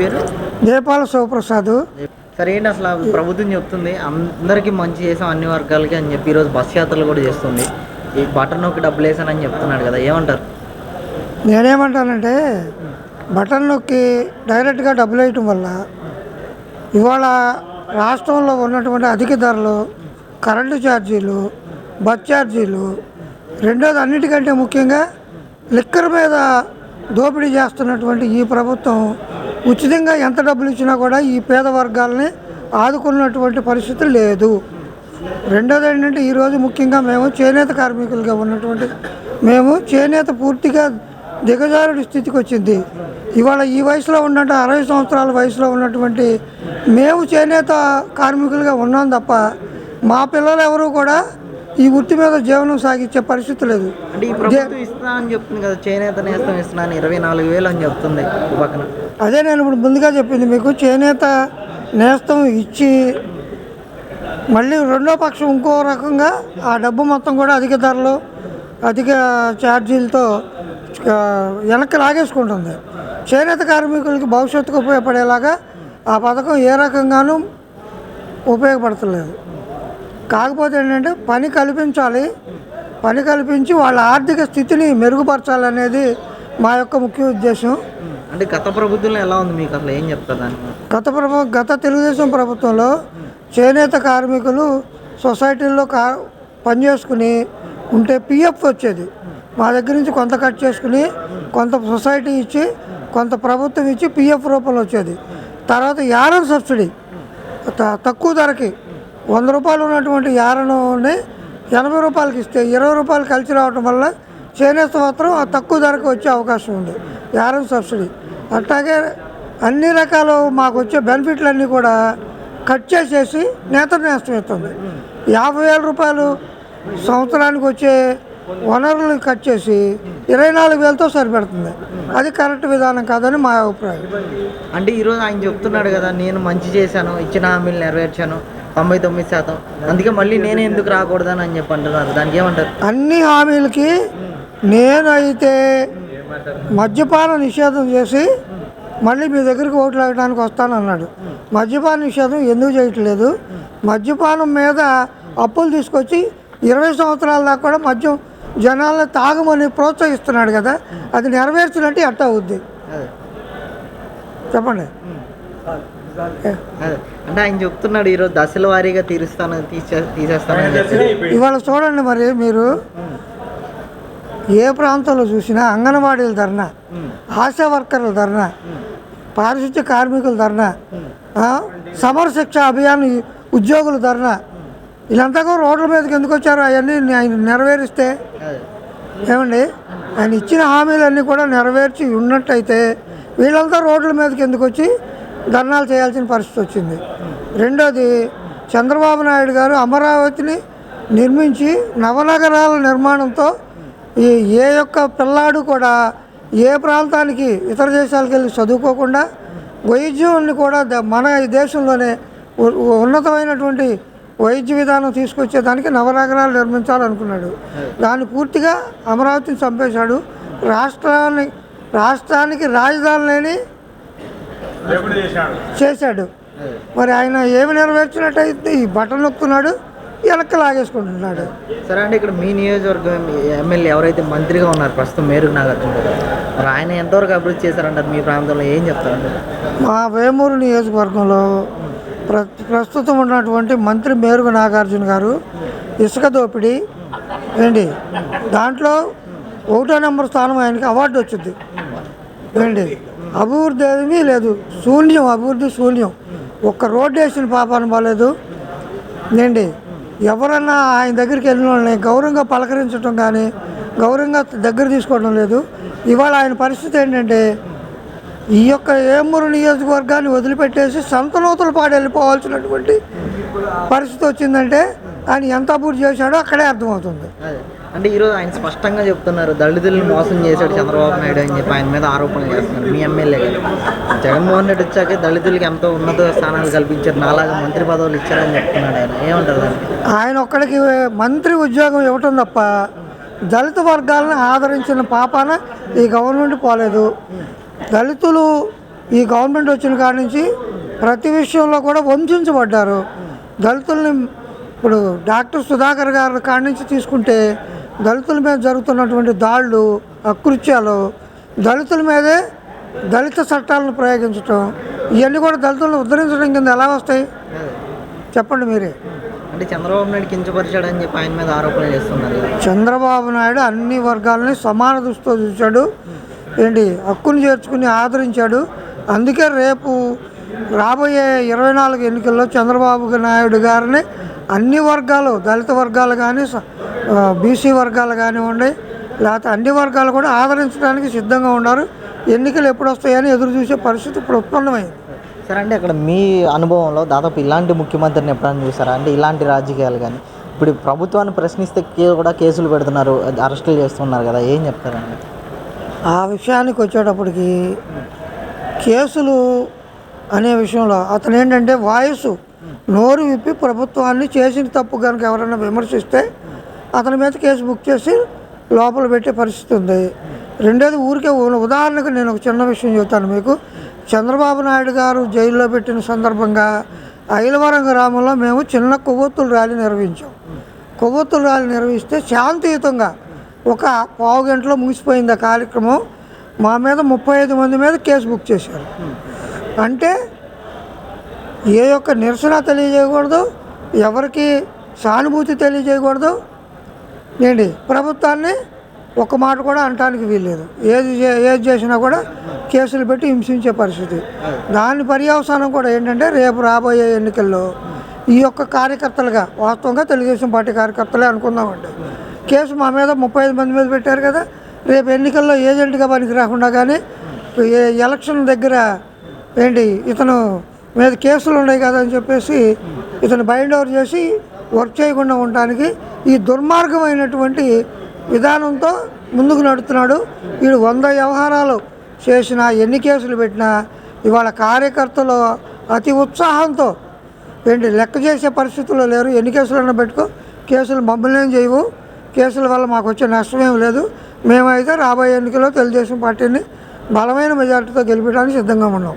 పేరు? దీపాల శివప్రసాద్. సరే ఏంటి అసలు ప్రభుత్వం చెప్తుంది అందరికీ మంచి చేసాం అన్ని వర్గాలకి అని చెప్పి ఈరోజు బస్ యాత్రలు కూడా చేస్తుంది. ఈ బటన్ నొక్కి డబ్బులు వేసానని చెప్తున్నాడు కదా ఏమంటారు? నేనేమంటానంటే బటన్ నొక్కి డైరెక్ట్గా డబ్బులు వేయటం వల్ల ఇవాళ రాష్ట్రంలో ఉన్నటువంటి అధిక ధరలు కరెంటు ఛార్జీలు బస్ ఛార్జీలు రెండోది అన్నిటికంటే ముఖ్యంగా లిక్కర్ మీద దోపిడీ చేస్తున్నటువంటి ఈ ప్రభుత్వం ఉచితంగా ఎంత డబ్బులు ఇచ్చినా కూడా ఈ పేద వర్గాలని ఆదుకున్నటువంటి పరిస్థితి లేదు. రెండోది ఏంటంటే ఈరోజు ముఖ్యంగా మేము చేనేత కార్మికులుగా ఉన్నటువంటి మేము చేనేత పూర్తిగా దిగజారుడి స్థితికి వచ్చింది. ఇవాళ ఈ వయసులో ఉన్నట్టు అరవై సంవత్సరాల వయసులో ఉన్నటువంటి మేము చేనేత కార్మికులుగా ఉన్నాం తప్ప మా పిల్లలు ఎవరు కూడా ఈ వృత్తి మీద జీవనం సాగించే పరిస్థితి లేదు. అంటే ఈ ప్రభుత్వం ఇస్తున్నా అని చెప్తుంది కదా చేనేత నేస్తం ఇస్తున్నా అని ఇరవై నాలుగు వేలు అని చెప్తుంది పక్కన. అదే నేను ఇప్పుడు ముందుగా చెప్పింది మీకు చేనేత నేస్తం ఇచ్చి మళ్ళీ రెండో పక్షం ఇంకో రకంగా ఆ డబ్బు మొత్తం కూడా అధిక ధరలు అధిక ఛార్జీలతో వెనక్కి లాగేసుకుంటుంది. చేనేత కార్మికులకి భవిష్యత్తుకు ఉపయోగపడేలాగా ఆ పథకం ఏ రకంగానూ ఉపయోగపడతలేదు. కాకపోతే ఏంటంటే పని కల్పించాలి. పని కల్పించి వాళ్ళ ఆర్థిక స్థితిని మెరుగుపరచాలనేది మా యొక్క ముఖ్య ఉద్దేశం. అంటే గత ప్రభుత్వంలో ఎలా ఉంది మీకు అసలు ఏం చెప్తారు గత ప్రభు గత తెలుగుదేశం ప్రభుత్వంలో చేనేత కార్మికులు సొసైటీల్లో కా పనిచేసుకుని ఉంటే పిఎఫ్ వచ్చేది. మా దగ్గర నుంచి కొంత కట్ చేసుకుని కొంత సొసైటీ ఇచ్చి కొంత ప్రభుత్వం ఇచ్చి పిఎఫ్ రూపంలో వచ్చేది. తర్వాత యారం సబ్సిడీ. తక్కువ ధరకి వంద రూపాయలు ఉన్నటువంటి యారనుని ఎనభై రూపాయలకి ఇస్తే ఇరవై రూపాయలు కలిసి రావటం వల్ల చేనేత మాత్రం ఆ తక్కువ ధరకు వచ్చే అవకాశం ఉంది. యారం సబ్సిడీ. అట్లాగే అన్ని రకాలు మాకు వచ్చే బెనిఫిట్లన్నీ కూడా కట్ చేసేసి నేత నేస్తమవుతుంది ఇస్తుంది యాభై వేల రూపాయలు సంవత్సరానికి వచ్చే వనరులు కట్ చేసి ఇరవై నాలుగు వేలతో సరిపెడుతుంది. అది కరెక్ట్ విధానం కాదని మా అభిప్రాయం. అంటే ఈరోజు ఆయన చెప్తున్నాడు కదా నేను మంచి చేశాను ఇచ్చిన హామీలు నెరవేర్చాను. తొంభై తొమ్మిది శాతం. అందుకే మళ్ళీ నేనే ఎందుకు రాకూడదని అని చెప్పి అంటున్నారు దానికి ఏమంటారు? అన్ని హామీలకి నేనైతే మద్యపాన నిషేధం చేసి మళ్ళీ మీ దగ్గరికి ఓట్లు వేయడానికి వస్తానన్నాడు మద్యపాన నిషేధం ఎందుకు చేయట్లేదు? మద్యపానం మీద అప్పులు తీసుకొచ్చి ఇరవై సంవత్సరాల దాకా కూడా మద్యం జనాలను తాగమని ప్రోత్సహిస్తున్నాడు కదా అది నెరవేర్చినట్టు ఎట్ట అవుద్ది చెప్పండి. అంటే ఆయన చెప్తున్నాడు ఈరోజు దశల వారీగా తీరుస్తాను తీసే తీసేస్తానని చెప్పి. ఇవాళ చూడండి మరి మీరు. ఏ ప్రాంతంలో చూసినా అంగన్వాడీల ధర్నా ఆశా వర్కర్ల ధర్నా పారిశుద్ధ్య కార్మికుల ధర్నా ఆ, సమర శిక్ష అభియాన్ ఉద్యోగుల ధర్నా వీళ్ళంతా కూడా రోడ్ల మీదకి ఎందుకు వచ్చారు? అవన్నీ ఆయన నెరవేరిస్తే. ఏమండి? ఆయన ఇచ్చిన హామీలన్నీ కూడా నెరవేర్చి ఉన్నట్టయితే వీళ్ళంతా రోడ్ల మీదకి ఎందుకు వచ్చి ధర్నాలు చేయాల్సిన పరిస్థితి వచ్చింది. రెండోది చంద్రబాబు నాయుడు గారు అమరావతిని నిర్మించి నవనగరాల నిర్మాణంతో ఈ ఏ యొక్క పిల్లాడు కూడా ఏ ప్రాంతానికి ఇతర దేశాలకు వెళ్ళి చదువుకోకుండా వైద్యాన్ని కూడా ద- మన దేశంలోనే ఉన్నతమైనటువంటి వైద్య విధానం తీసుకొచ్చేదానికి నవనగరాలు నిర్మించాలనుకున్నాడు. దాన్ని పూర్తిగా అమరావతిని చంపేశాడు. రాష్ట్రాన్ని రాష్ట్రానికి రాజధాని లేని చేశాడు. మరి ఆయన ఏమి నెరవేర్చినట్టయితే ఈ బటన్ నొక్కుతున్నాడు వెనక్కి లాగేసుకుంటున్నాడు. సరే అంటే ఇక్కడ మీ నియోజకవర్గం ఎమ్మెల్యే ఎవరైతే మంత్రిగా ఉన్నారు ప్రస్తుతం మేరుగు నాగార్జున గారు మరి ఆయన ఎంతవరకు అభివృద్ధి చేశారంటారు? మీ ప్రాంతంలో ఏం చెప్తారంటారు మా వేమూరు నియోజకవర్గంలో ప్ర ప్రస్తుతం ఉన్నటువంటి మంత్రి మేరుగు నాగార్జున గారు ఇసుక దోపిడీ ఏంటి? దాంట్లో ఒకటో నెంబర్ స్థానం ఆయనకి అవార్డు వచ్చింది. ఏంటి అభివృద్ధి ఏమీ లేదు. శూన్యం అభివృద్ధి శూన్యం. ఒక్క రోడ్డు వేసిన పాపాన్ని బాగాలేదు ఏంటి? ఎవరన్నా ఆయన దగ్గరికి వెళ్ళిన వాళ్ళని గౌరవంగా పలకరించడం కానీ గౌరవంగా దగ్గర తీసుకోవడం లేదు. ఇవాళ ఆయన పరిస్థితి ఏంటంటే ఈ యొక్క ఏమూరు నియోజకవర్గాన్ని వదిలిపెట్టేసి సంతనూతల పాడు వెళ్ళిపోవాల్సినటువంటి పరిస్థితి వచ్చిందంటే ఆయన ఎంత అభివృద్ధి చేశాడో అక్కడే అర్థమవుతుంది. అంటే ఈరోజు ఆయన స్పష్టంగా చెప్తున్నారు దళితులను మోసం చేశాడు చంద్రబాబు నాయుడు అని చెప్పి ఆయన మీద ఆరోపణలు చేస్తున్నారు. మీ ఎమ్మెల్యే గారు. జగన్మోహన్ రెడ్డి వచ్చాకే దళితులకి ఎంతో ఉన్నత స్థానాలు కల్పించారు నాలాగా మంత్రి పదవులు ఇచ్చారని చెప్తున్నాడు ఆయన. ఏమంటారు దానికి? ఆయన ఒక్కడికి మంత్రి ఉద్యోగం ఇవ్వటం తప్ప దళిత వర్గాలను ఆదరించిన పాపాన ఈ గవర్నమెంట్ పోలేదు. దళితులు ఈ గవర్నమెంట్ వచ్చిన కాడి నుంచి ప్రతి విషయంలో కూడా వంచబడ్డారు. దళితుల్ని ఇప్పుడు డాక్టర్ సుధాకర్ గారి కాడి నుంచి తీసుకుంటే దళితుల మీద జరుగుతున్నటువంటి దాళ్ళు అకృత్యాలు దళితుల మీదే దళిత చట్టాలను ప్రయోగించటం ఇవన్నీ కూడా దళితులను ఉద్ధరించడం కింద ఎలా వస్తాయి? చెప్పండి మీరే. అంటే చంద్రబాబు నాయుడు కించపరిచాడని చెప్పి ఆయన మీద ఆరోపణలు చేస్తున్నారు చంద్రబాబు నాయుడు అన్ని వర్గాలని సమాన దృష్టితో చూశాడు. ఏంటి? హక్కును చేర్చుకుని ఆదరించాడు. అందుకే రేపు రాబోయే ఇరవై నాలుగు ఎన్నికల్లో చంద్రబాబు నాయుడు గారిని అన్ని వర్గాలు దళిత వర్గాలు కానీ బీసీ వర్గాలు కానివ్వండి లేకపోతే అన్ని వర్గాలు కూడా ఆదరించడానికి సిద్ధంగా ఉన్నారు. ఎన్నికలు ఎప్పుడు వస్తాయని ఎదురు చూసే పరిస్థితి ఇప్పుడు ఉత్పన్నమైంది. సరే అంటే అక్కడ మీ అనుభవంలో దాదాపు ఇలాంటి ముఖ్యమంత్రిని ఎప్పుడైనా చూసారా అంటే ఇలాంటి రాజకీయాలు కానీ ఇప్పుడు ప్రభుత్వాన్ని ప్రశ్నిస్తే కూడా కేసులు పెడుతున్నారు అరెస్టులు చేస్తున్నారు కదా ఏం చెప్తారండి? ఆ విషయానికి వచ్చేటప్పటికి కేసులు అనే విషయంలో అతను ఏంటంటే వాయిస్ నోరు విప్పి ప్రభుత్వాన్ని చేసిన తప్పు కనుక ఎవరైనా విమర్శిస్తే అతని మీద కేసు బుక్ చేసి లోపల పెట్టే పరిస్థితి ఉంది. రెండోది ఊరికే ఉదాహరణకు నేను ఒక చిన్న విషయం చెబుతాను మీకు. చంద్రబాబు నాయుడు గారు జైల్లో పెట్టిన సందర్భంగా ఐలవరం గ్రామంలో మేము చిన్న కొవ్వొత్తుల ర్యాలీ నిర్వహించాం. కొవ్వొత్తుల ర్యాలీ నిర్వహిస్తే శాంతియుతంగా ఒక పావు గంటలో ముగిసిపోయింది ఆ కార్యక్రమం. మా మీద ముప్పై ఐదు మంది మీద కేసు బుక్ చేశారు. అంటే ఏ యొక్క నిరసన తెలియజేయకూడదు ఎవరికి సానుభూతి తెలియజేయకూడదు. ఏంటి? ప్రభుత్వాన్ని ఒక మాట కూడా అనటానికి వీల్లేదు. ఏది ఏది చేసినా కూడా కేసులు పెట్టి హింసించే పరిస్థితి. దాని పర్యవసానం కూడా ఏంటంటే రేపు రాబోయే ఎన్నికల్లో ఈ యొక్క కార్యకర్తలుగా వాస్తవంగా తెలుగుదేశం పార్టీ కార్యకర్తలే అనుకుందామండి. కేసు మా మీద ముప్పై ఐదు మంది మీద పెట్టారు కదా రేపు ఎన్నికల్లో ఏజెంట్గా పనికి రాకుండా కానీ ఎలక్షన్ దగ్గర ఏంటి ఇతను మీద కేసులు ఉన్నాయి కదా అని చెప్పేసి ఇతను బైండ్ ఓవర్ చేసి వర్క్ చేయకుండా ఉండటానికి ఈ దుర్మార్గమైనటువంటి విధానంతో ముందుకు నడుతున్నాడు. వీడు వంద వ్యవహారాలు చేసిన ఎన్ని కేసులు పెట్టినా ఇవాళ కార్యకర్తలు అతి ఉత్సాహంతో ఏంటి లెక్క చేసే పరిస్థితుల్లో లేరు. ఎన్ని కేసులన్నా పెట్టుకో కేసులు మమ్మల్ని ఏం చేయవు. కేసుల వల్ల మాకు వచ్చే నష్టమేం లేదు. మేమైతే రాబోయే ఎన్నికల్లో తెలుగుదేశం పార్టీని బలమైన మెజార్టీతో గెలిపించడానికి సిద్ధంగా ఉన్నాం.